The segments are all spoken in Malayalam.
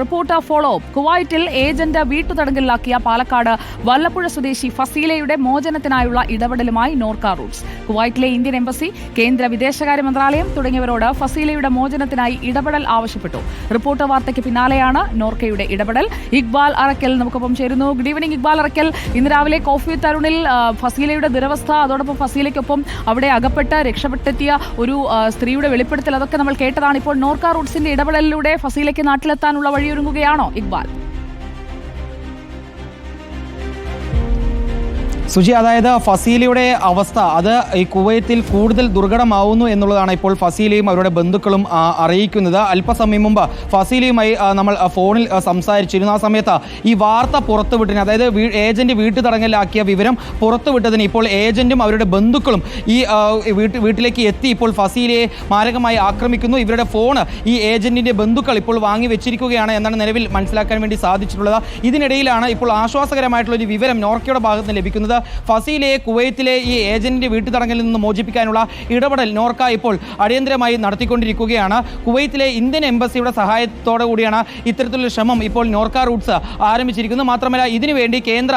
Reporter follow up. കുവൈറ്റിൽ ഏജന്റ് വീട്ടുതടങ്കലിലാക്കിയ പാലക്കാട് വല്ലപ്പുഴ സ്വദേശി ഫസീലയുടെ മോചനത്തിനായുള്ള ഇടപെടലുമായി നോർക്ക റൂട്ട്സ്. കുവൈറ്റിലെ ഇന്ത്യൻ എംബസി കേന്ദ്ര വിദേശകാര്യ മന്ത്രാലയം തുടങ്ങിയവരോട് ഫസീലയുടെ മോചനത്തിനായി ഇടപെടൽ ആവശ്യപ്പെട്ടു. റിപ്പോർട്ട് വാർത്തയ്ക്ക് പിന്നാലെയാണ് നോർക്കയുടെ ഇടപെടൽ. ഇക്ബാൽ അറക്കൽ നമുക്കൊപ്പം ചേരുന്നു. ഗുഡ് ഈവനിംഗ് ഇക്ബാൽ അറക്കൽ ഇന്ന് രാവിലെ കോഫി തരുണിൽ ഫസീലയുടെ ദുരവസ്ഥ അതോടൊപ്പം ഫസീലയ്ക്കൊപ്പം അവിടെ അകപ്പെട്ട് രക്ഷപ്പെട്ടെത്തിയ ഒരു സ്ത്രീയുടെ വെളിപ്പെടുത്തൽ അതൊക്കെ നമ്മൾ കേട്ടതാണ്. ഇപ്പോൾ നോർക്ക റൂട്ട്സിന്റെ ഇടപെടലിലൂടെ ഫസീലയ്ക്ക് നാട്ടിലെത്താനുള്ള വഴിയൊരുങ്ങുകയാണോ ഇക്ബാൽ? സുജി അതായത് ഫസീലയുടെ അവസ്ഥ അത് ഈ കുവൈത്തിൽ കൂടുതൽ ദുർഘടമാവുന്നു എന്നുള്ളതാണ് ഇപ്പോൾ ഫസീലയും അവരുടെ ബന്ധുക്കളും അറിയിക്കുന്നത്. അല്പസമയം മുമ്പ് ഫസീലയുമായി നമ്മൾ ഫോണിൽ സംസാരിച്ചിരുന്നു. ആ സമയത്ത് ഈ വാർത്ത പുറത്തുവിട്ടതിന് അതായത് ഏജന്റ് വീട്ടു തടങ്കലാക്കിയ വിവരം പുറത്തുവിട്ടതിന് ഇപ്പോൾ ഏജന്റും അവരുടെ ബന്ധുക്കളും ഈ വീട്ടിലേക്ക് എത്തി. ഇപ്പോൾ ഫസീലയെ മാരകമായി ആക്രമിക്കുന്നു. ഇവരുടെ ഫോൺ ഈ ഏജന്റിന്റെ ബന്ധുക്കൾ ഇപ്പോൾ വാങ്ങി വെച്ചിരിക്കുകയാണ് എന്നാണ് നിലവിൽ മനസ്സിലാക്കാൻ വേണ്ടി സാധിച്ചിട്ടുള്ളത്. ഇതിനിടയിലാണ് ഇപ്പോൾ ആശ്വാസകരമായിട്ടുള്ള ഒരു വിവരം നോർക്കയുടെ ഭാഗത്ത് ലഭിക്കുന്നത്. ഫസീലയെ കുവൈത്തിലെ ഈ ഏജന്റിന്റെ വീട്ടു തടങ്കിൽ നിന്ന് മോചിപ്പിക്കാനുള്ള ഇടപെടൽ നോർക്ക ഇപ്പോൾ അടിയന്തരമായി നടത്തിക്കൊണ്ടിരിക്കുകയാണ്. കുവൈത്തിലെ ഇന്ത്യൻ എംബസിയുടെ സഹായത്തോടു കൂടിയാണ് ഇത്തരത്തിലുള്ള ശ്രമം ഇപ്പോൾ നോർക്ക റൂട്ട്സ് ആരംഭിച്ചിരിക്കുന്നത്. മാത്രമല്ല ഇതിനുവേണ്ടി കേന്ദ്ര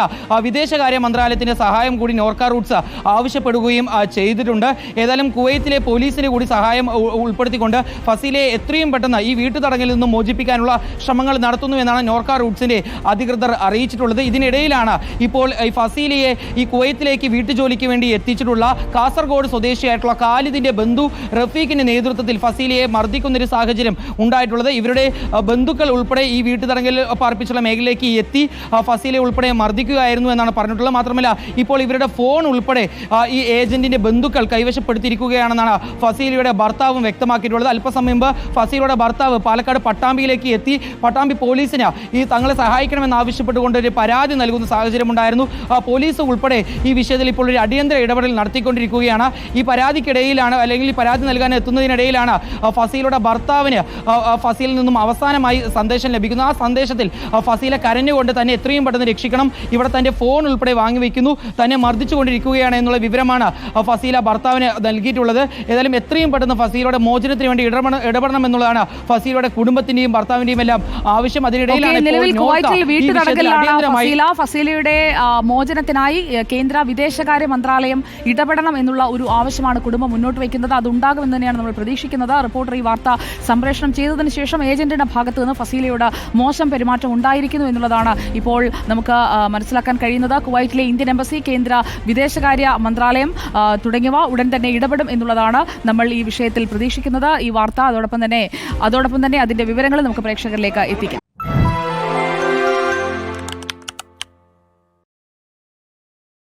വിദേശകാര്യ മന്ത്രാലയത്തിന്റെ സഹായം കൂടി നോർക്ക റൂട്ട്സ് ആവശ്യപ്പെടുകയും ചെയ്തിട്ടുണ്ട്. ഏതായാലും കുവൈത്തിലെ പോലീസിന് കൂടി സഹായം ഉൾപ്പെടുത്തിക്കൊണ്ട് ഫസീലയെ എത്രയും പെട്ടെന്ന് ഈ വീട്ടു തടങ്കിൽ നിന്ന് മോചിപ്പിക്കാനുള്ള ശ്രമങ്ങൾ നടത്തുന്നു എന്നാണ് നോർക്ക റൂട്ട്സിന്റെ അധികൃതർ അറിയിച്ചിട്ടുള്ളത്. ഇതിനിടയിലാണ് ഇപ്പോൾ ഫസീലയെ ഈ കുവൈത്തിലേക്ക് വീട്ടുജോലിക്ക് വേണ്ടി എത്തിച്ചിട്ടുള്ള കാസർഗോഡ് സ്വദേശിയായിട്ടുള്ള ഖാലിദിന്റെ ബന്ധു റഫീഖിന്റെ നേതൃത്വത്തിൽ ഫസീലിയെ മർദ്ദിക്കുന്ന ഒരു സാഹചര്യം ഉണ്ടായിട്ടുള്ളത്. ഇവരുടെ ബന്ധുക്കൾ ഉൾപ്പെടെ ഈ വീട്ടുതടങ്കലിൽ പാർപ്പിച്ചുള്ള മേഖലയിലേക്ക് എത്തി ഫസീലെ ഉൾപ്പെടെ മർദ്ദിക്കുകയായിരുന്നു എന്നാണ് പറഞ്ഞിട്ടുള്ളത്. മാത്രമല്ല ഇപ്പോൾ ഇവരുടെ ഫോൺ ഉൾപ്പെടെ ഈ ഏജന്റിന്റെ ബന്ധുക്കൾ കൈവശപ്പെടുത്തിയിരിക്കുകയാണെന്നാണ് ഫസീലയുടെ ഭർത്താവും വ്യക്തമാക്കിയിട്ടുള്ളത്. അല്പസമയം മുമ്പ് ഫസീലയുടെ ഭർത്താവ് പാലക്കാട് പട്ടാമ്പിയിലേക്ക് എത്തി. പട്ടാമ്പി പോലീസിന് ഈ തങ്ങളെ സഹായിക്കണമെന്ന് ആവശ്യപ്പെട്ടുകൊണ്ട് ഒരു പരാതി നൽകുന്ന സാഹചര്യം ഉണ്ടായിരുന്നു പോലീസ് ഉൾപ്പെടെ ഈ വിഷയത്തിൽ ഇപ്പോൾ ഒരു അടിയന്തര ഇടപെടൽ നടത്തിക്കൊണ്ടിരിക്കുകയാണ്. ഈ പരാതിക്കിടയിലാണ് അല്ലെങ്കിൽ ഈ പരാതി നൽകാൻ എത്തുന്നതിനിടയിലാണ് ഫസീലുടെ ഫസീലയുടെ ഭർത്താവിന് ഫസീലിൽ നിന്നും അവസാനമായി സന്ദേശം ലഭിക്കുന്നു. ആ സന്ദേശത്തിൽ ഫസീലെ കരഞ്ഞുകൊണ്ട് തന്നെ എത്രയും പെട്ടെന്ന് രക്ഷിക്കണം. ഇവിടെ തന്റെ ഫോൺ ഉൾപ്പെടെ വാങ്ങിവെക്കുന്നു. തന്നെ മർദ്ദിച്ചുകൊണ്ടിരിക്കുകയാണ് എന്നുള്ള വിവരമാണ് ഫസീല ഭർത്താവിന് നൽകിയിട്ടുള്ളത്. ഏതായാലും എത്രയും പെട്ടെന്ന് ഫസീലയുടെ മോചനത്തിന് വേണ്ടി ഇടപെടണം ഇടപെടണം എന്നുള്ളതാണ് ഫസീലയുടെ കുടുംബത്തിന്റെയും ഭർത്താവിന്റെയും എല്ലാം ആവശ്യം. അതിനിടയിലാണ് ഫസീലയുടെ മോചനത്തിനായി കേന്ദ്ര വിദേശകാര്യ മന്ത്രാലയം ഇടപെടണം എന്നുള്ള ഒരു ആവശ്യമാണ് കുടുംബം മുന്നോട്ട് വയ്ക്കുന്നത്. അതുണ്ടാകുമെന്ന് തന്നെയാണ് നമ്മൾ പ്രതീക്ഷിക്കുന്നത്. റിപ്പോർട്ടർ ഈ വാർത്ത സംപ്രേഷണം ചെയ്തതിന് ശേഷം ഏജന്റിന്റെ ഭാഗത്ത് നിന്ന് ഫസീലയുടെ മോശം പെരുമാറ്റം ഉണ്ടായിരിക്കുന്നു എന്നുള്ളതാണ് ഇപ്പോൾ നമുക്ക് മനസ്സിലാക്കാൻ കഴിയുന്നത്. കുവൈറ്റിലെ ഇന്ത്യൻ എംബസി കേന്ദ്ര വിദേശകാര്യ മന്ത്രാലയം തുടങ്ങിയവ ഉടൻ തന്നെ ഇടപെടും എന്നുള്ളതാണ് നമ്മൾ ഈ വിഷയത്തിൽ പ്രതീക്ഷിക്കുന്നത്. ഈ വാർത്ത അതോടൊപ്പം തന്നെ അതോടൊപ്പം തന്നെ അതിന്റെ വിവരങ്ങൾ നമുക്ക് പ്രേക്ഷകരിലേക്ക് എത്തിക്കാം.